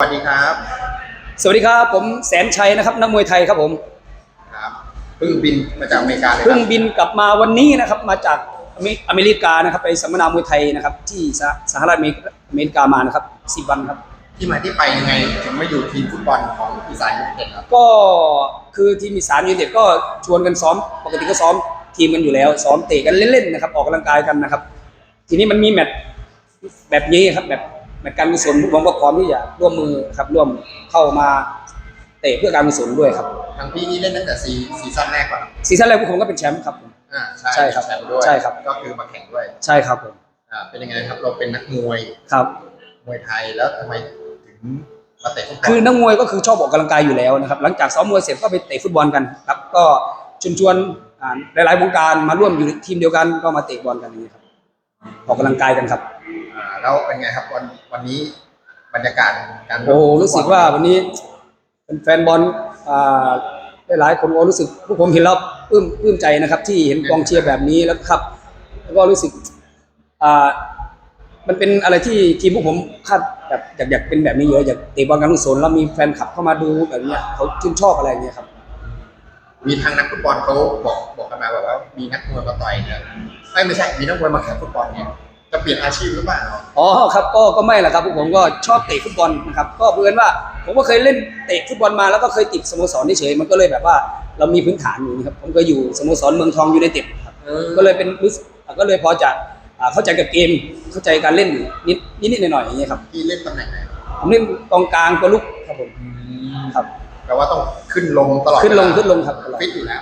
สวัสดีครับ สวัสดีครับ ผมแสนชัยนะครับนักมวยไทยครับผมครับเพิ่งบินมาจากอเมริกาเลยคเพิ่รังบบินกลับมาวันนี้นะครับมาจากอเมอเมริกานะครับไปสัมมนามวยไทยนะครับ ที่สหสหรัฐอเมริกาอเมริกามานะครับสิบวันครับ ที่มาที่ไปยังไงถึงมาอยู่ทีมฟุตบอลของอีสานยูไนเต็ดครับก็คือทีมอีสานยูไนเต็ดก็ชวนกันซ้อม ปกติก็ซ้อมทีมกันอยู่แล้วซ้อมเตะกันเล่นๆนะครับออกกำลังกายกันนะครับ ทีนี้มันมีแมตช์แบบนี้ครับแบบ แมตช์การกุศลผมก็พร้อมที่จะร่วมมือครับร่วมเข้ามาเตะเพื่อการกุศลด้วยครับทางพี่นี่เล่นตั้งแต่ซีซีซั่นแรกก่อนซีซั่นแรกพวกผมก็เป็นแชมป์ครับผมอ่าใช่ครับแชมป์ด้วยใช่ครับ ก็คือมาแข่งด้วยใช่ครับผมอ่าเป็นยังไงครับเราเป็นนักมวยครับ มวยไทยแล้วทำไมถึงมาเตะฟุตบอลคือนักมวยก็คือชอบออกกำลังกายอยู่แล้วนะครับ หลังจากซ้อมมวยเสร็จก็ไปเตะฟุตบอลกันครับก็ชวนชวนๆอ่าหลายๆวงการมาร่วมอยู่ในทีมเดียวกันก็มาเตะบอลกันอย่างนี้ครับออกกำลังกายกันครับอ่า แล้วเป็นไงครับวันวันนี้บรรยากาศการโอ้รู้สึกว่าวันนี้เป็นแฟนบอลอ่าหลายๆคนก็รู้สึกพวกผมเห็นแล้วปลื้มปลื้มใจนะครับ ที่เห็นกองเชียร์แบบนี้แล้วครับ แล้วก็รู้สึกอ่ามันเป็นอะไรที่ทีมพวกผมคาดแบบอยากอยากเป็นแบบนี้เยอะอยากเตะบอลการกุศลแล้วมีแฟนคลับเข้ามาดูแบบเนี้ยเขาชื่นชอบอะไรอย่างเงี้ยครับ มีทางนักฟุตบอลเขาบอกบอกกันมาแบบว่า มีนักมวยมาต่อยเนี่ยไม่ไม่ใช่มีนักมวยมาแข่งฟุตบอลเนี่ย จะเปลี่ยนอาชีพหรือเปล่าอ๋อครับก็ก็ไม่แหละครับพวกผมก็ชอบเตะฟุตบอลนะครับก็เพื่อนว่า ผมก็เคยเล่นเตะฟุตบอลมาแล้วก็เคยติดสโมสรเฉยๆมันก็เลยแบบว่าเรามีพื้นฐานอยู่นะครับผมก็อยู่สโมสรเมืองทองยูไนเต็ดครับก็เลยเป็นรู้สึกก็เลยพอจะอ่าเข้าใจกับเกมเข้าใจการเล่นนิดนิดๆหน่อยๆอย่างเงี้ยครับพี่เล่นตำแหน่งไหนผมเล่นกองกลางตัวลุกครับผมครับแปลว่าต้องขึ้นลงตลอดขึ้นลงเวาขึ้นลงครับฟิตอยู่แล้ว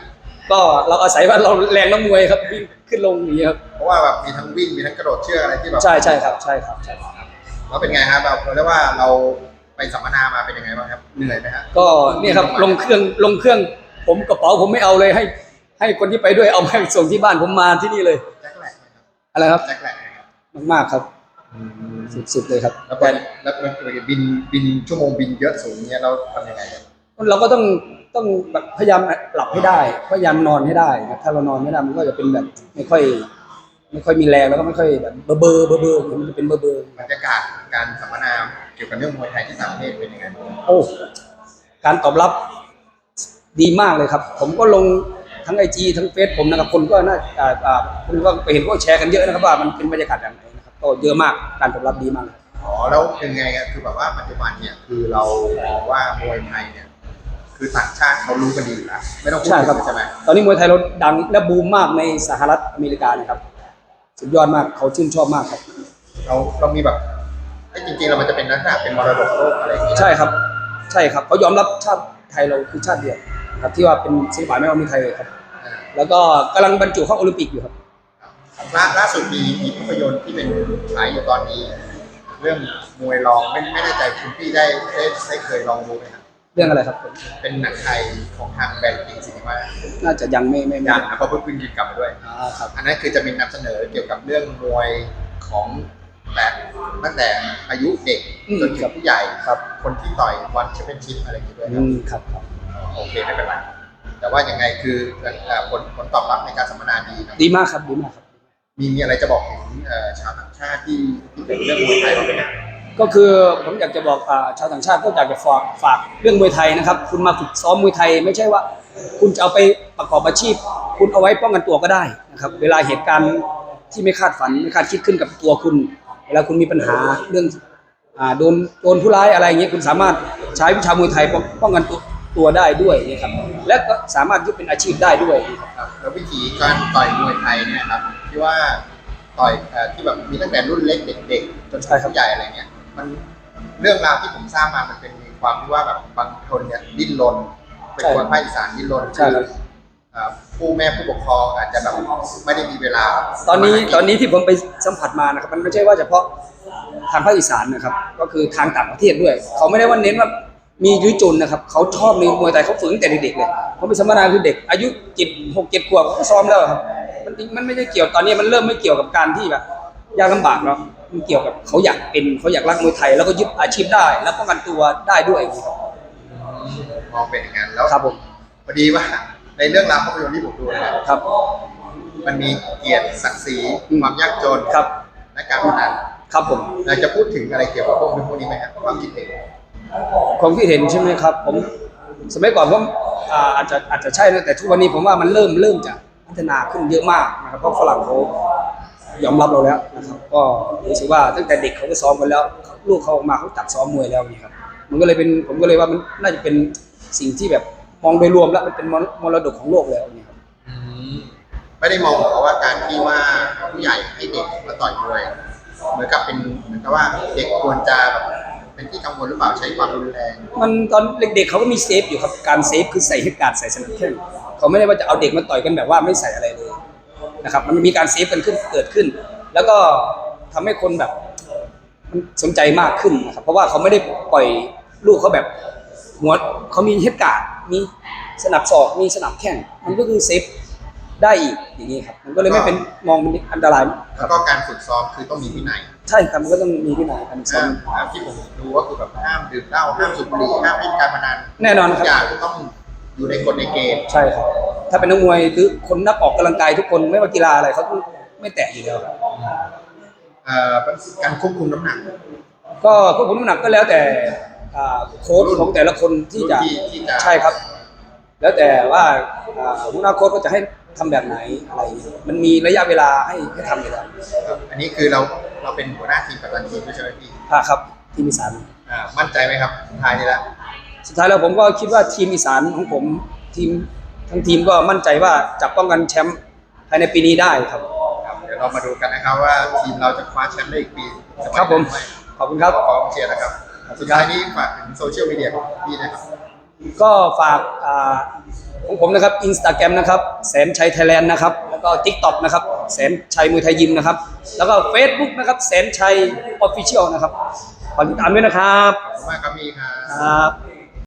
ก็เราอาศัยว่าเราแรงน้ำมวยครับวิ่งขึ้นลงอย่างเงี้ยครับเพราะว่าแบบมีทั้งวิ่งมีทั้งกระโดดเชือกอะไรที่แบบใช่ใช่ครับใช่ครับใช่ครับแล้วเป็นไงครับแบบเราเรียกว่าเราไปสัมมนามาเป็นยังไงบ้างครับเหนื่อยไหมฮะก็เนี่ยครับลงเครื่องลงเครื่อง ผมกระเป๋าผมไม่เอาเลยให้ ให้คนที่ไปด้วยเอามาส่งที่บ้านผมมาที่นี่เลยแจ็คแหลกไหมครับอะไรครับแจ็คแหลกไหมครับมากๆครับสุดๆเลยครับ แล้วเป็นแล้วเป็นบินบินชั่วโมงบินเยอะสูงเนี้ยเราทำยังไงครับเราก็ต้อง ต้องแบบพยายามหลับให้ได้ พยายามนอนให้ได้ครับถ้าเรานอนไม่ได้มันก็จะเป็นแบบไม่ค่อย ไม่ค่อยมีแรงแล้วก็ไม่ค่อยแบบเบอร์เบอร์เบอร์เบอร์มันจะเป็นเบอร์เบอร์บรรยากาศการสัมมนาเกี่ยวกับเรื่องมวยไทยที่ต่างประเทศเป็นยังไงบ้างโอ้การตอบรับดีมากเลยครับ ผมก็ลงทั้งไอจีทั้งเฟซผมนะครับคนก็น่าอ่าอ่าคนก็ไปเห็นก็แชร์กันเยอะนะครับว่ามันเป็นบรรยากาศแบบไหนนะครับก็เยอะมากการตอบรับดีมาก อ๋อแล้วยังไงอะคือแบบว่าปัจจุบันเนี่ยคือเรามองว่ามวยไทยเนี่ย คือต่างชาติเขารู้กันดีอยู่แล้วไม่ต้องพูดใช่ครับถึงใช่ไหมตอนนี้มวยไทยเราดังและบูมมากในสหรัฐอเมริกานะครับ สุดยอดมากเขาชื่นชอบมากครับ เราเรามีแบบไอ้ยจริงๆเรามันจะเป็นลักษณะเป็นมรดกโลกอะไรอย่างเงี้ยใช่ครับ ใช่ครับเขายอมรับชาติไทยเราคือชาติเดียวนะครับที่ว่าเป็นศิลปะไม่ว่ามีไทยครับ อ่าแล้วก็กำลังบรรจุเข้าโอลิมปิกอยู่ครับ ล่าล่าสุดมีมีภาพยนตร์ที่เป็นฉายอยู่ตอนนี้ เรื่องมวยรองไม่ไม่แน่ใจคุณพี่ได้ได้ได้เคยลองดูไหมครับ เรื่องอะไรครับผมเป็นหนังไทยของทางแบรนด์อิงซีนีมาน่าจะยังไม่ไม่ไม่อย่างนะเพราะเพิ่งเพิ่งยินกลับมาด้วยอ่าครับ อันนั้นคือจะมีนำเสนอเกี่ยวกับเรื่องมวยของแบบตั้งแต่อายุเด็กอืมจนถึงผู้ใหญ่ครับคนที่ต่อยวันแชมเปี้ยนชิพอะไรอย่างเงี้ยด้วยคอืรับมครับครับ โอเคไม่เป็นไรแต่ว่ายังไงคือเอ่อผลผลตอบรับในการสัมมนาดีนะดีมากครับดีมากครับ มีมีอะไรจะบอกถึงเอ่อชาวต่างชาติที่ที่เป็นเรื่องมวยไทยบ้างไหมครับ ก็คือผมอยากจะบอกอ่าชาวต่างชาติก็อยากจะฝากฝากเรื่องมวยไทยนะครับ คุณมาฝึกซ้อมมวยไทย ไม่ใช่ว่า คุณจะเอาไปประกอบอาชีพ คุณเอาไว้ป้องกันตัวก็ได้นะครับ เวลาเหตุการณ์ที่ไม่คาดฝันไม่คาดคิดขึ้นกับตัวคุณ เวลาคุณมีปัญหาเรื่องอ่าโดนโดนผู้ร้ายอะไรอย่างเงี้ยคุณสามารถใช้วิชามวยไทยป้องป้องกันตัวตัวได้ด้วยนะครับและก็สามารถยึดเป็นอาชีพได้ด้วยนะครับ ครับแล้ววิธีการต่อยมวยไทยเนี่ยครับที่ว่าต่อยเอ่อที่แบบมีตั้งแต่รุ่นเล็กเด็กๆจนถึงผู้ใหญ่อะไรเงี้ย มันเรื่องราวที่ผมทราบมามันเป็นมีความที่ว่าแบบบางคนเนี่ยดิ้นรนเป็นคนภาคอีสานดิ้นรนใช่ครับเอ่อผู้แม่ผู้ปกครองอาจจะแบบไม่ได้มีเวลาตอนนี้ตอนนี้ที่ผมไปสัมผัสมานะครับมันไม่ใช่ว่าเฉพาะทางภาคอีสานนะครับ ก็คือทางต่างประเทศด้วย เขาไม่ได้ว่าเน้นว่ามียุยจนนะครับเขาชอบในมวยไทยเขาฝึกตั้งแต่เด็กๆเลยเขาไปสัมมนาคือเด็ก อายุเจ็ดหกเจ็ดขวบเขาก็ซ้อมแล้วครับมันมันไม่ได้เกี่ยวตอนนี้มันเริ่มไม่เกี่ยวกับการที่แบบยากลำบากแล้ว มันเกี่ยวกับเขาอยากเป็นเขาอยากรักมวยไทย แล้วก็ยึดอาชีพได้ แล้วป้องกันตัวได้ด้วยครับมองเป็นอย่างนั้นแล้วครับผมพอดีว่าในเรื่องราวภาพยนตร์ที่ผมดูเนยครับ มันมีเกียรติศักดิ์ศรีอืมความยากจนครับและการพนันครับผมอยากจะพูดถึงอะไรเกี่ยวกับพวกนี้พวกนี้ไหมครับความคิดเห็นความคิดเห็นใช่ไหมครับ ผม สมัยก่อนผมอ่าอาจจะอาจจะใช่นะแต่ทุกวันนี้ผมว่ามันเริ่มเริ่มจะพัฒนาขึ้นเยอะมากนะครับเพราะฝรั่งเขา ยอมรับเราแล้วนะครับก็รู้สึกว่าตั้งแต่เด็กเขาก็ซ้อมกันแล้ว ลูกเขาออกมาเขาจัดซ้อมมวยแล้วนี่ครับมันก็เลยเป็นผมก็เลยว่ามันน่าจะเป็นสิ่งที่แบบมองโดยรวมแล้วมันเป็นมรดกของโลกแล้วนี่ครับอืมไม่ได้มองเหรอว่าการที่ว่าผู้ใหญ่ให้เด็กมาต่อยมวยเหมือนกับเป็นเหมือนกับว่าเด็กควรจะแบบเป็นที่กังวลหรือเปล่าใช้ความรุนแรง มันตอนเด็กๆเขาก็มีเซฟอยู่ครับการเซฟคือใส่ให้การดใส่สนับแข้งเขาไม่ได้ว่าจะเอาเด็กมาต่อยกันแบบว่าไม่ใส่อะไรเลย นะครับมันมีการเซฟกันขึ้นเกิดขึ้น แล้วก็ทำให้คนแบบมันสนใจมากขึ้นนะครับเพราะว่าเขาไม่ได้ปล่อยลูกเขาแบบหัวเขามีเฮดการ์ดมีสนับศอกมีสนับแข้งมันก็คือเซฟได้อีกอย่างนี้ครับมันก็เลยไม่เป็นมองเป็นอันตรายคแล้รัวบก็การฝึกซ้อมคือต้องมีวินัยใช่ครับมันก็ต้องมีวินัยการซ้อมอ่าที่ผมดูก็คือแบบห้ามดื่มเหล้าห้ามสูบบุหรี่ห้ามเล่นการพนันแน่นอนครับทุกอย่างต้องอยู่ในกฎในเกณฑ์ใช่ครับ ถ้าเป็นนักมวยหรือคนนักออกกำลังกายทุกคนไม่ว่ากีฬาอะไรเขาต้องไม่แตะอยู่แล้วครับเอ่อการควบคุมน้ำหนัก ก็ควบคุมน้ำหนักก็แล้วแต่อ่าโค้ชของแต่ละคนที่จะรุ่นที่ที่จะใช่ครับ แล้วแต่ว่าอ่าหัวหน้าโค้ชก็จะให้ทำแบบไหนอะไร มันมีระยะเวลาให้ให้ทำอยู่แล้วครับอันนี้คือเราเราเป็นหัวหน้าทีมกับตันทีมด้วยใช่ไหมพี่ค่ะครับทีมอีสานอ่ามั่นใจไหมครับสุดท้ายนี้แล้วสุดท้ายแล้วผมก็คิดว่าทีมอีสานของผมทีม ทั้งทีมก็มั่นใจว่าจะป้องกันแชมป์ภายในปีนี้ได้ครับ ครับเดี๋ยวเรามาดูกันนะครับว่าทีมเราจะคว้าแชมป์ได้อีกปีจะไหวครับผมหอไม่ขอบคุณครับ ขอเชียร์นะครับ สุดท้ายนี้ฝากถึงโซเชียลมีเดียของพี่นะครับ ก็ฝากอ่าของผมนะครับอินสตาแกรมนะครับแสนชัยไทยแลนด์นะครับ แล้วก็ t ิ k t o k นะครับแสนชัยมวยไทยยิมนะครับ แล้วก็ Facebook นะครับแสนชัยออฟฟิเชียลนะครับฝากติดตามด้วยนะครับขอบคุณมากครับมีครับ ครับ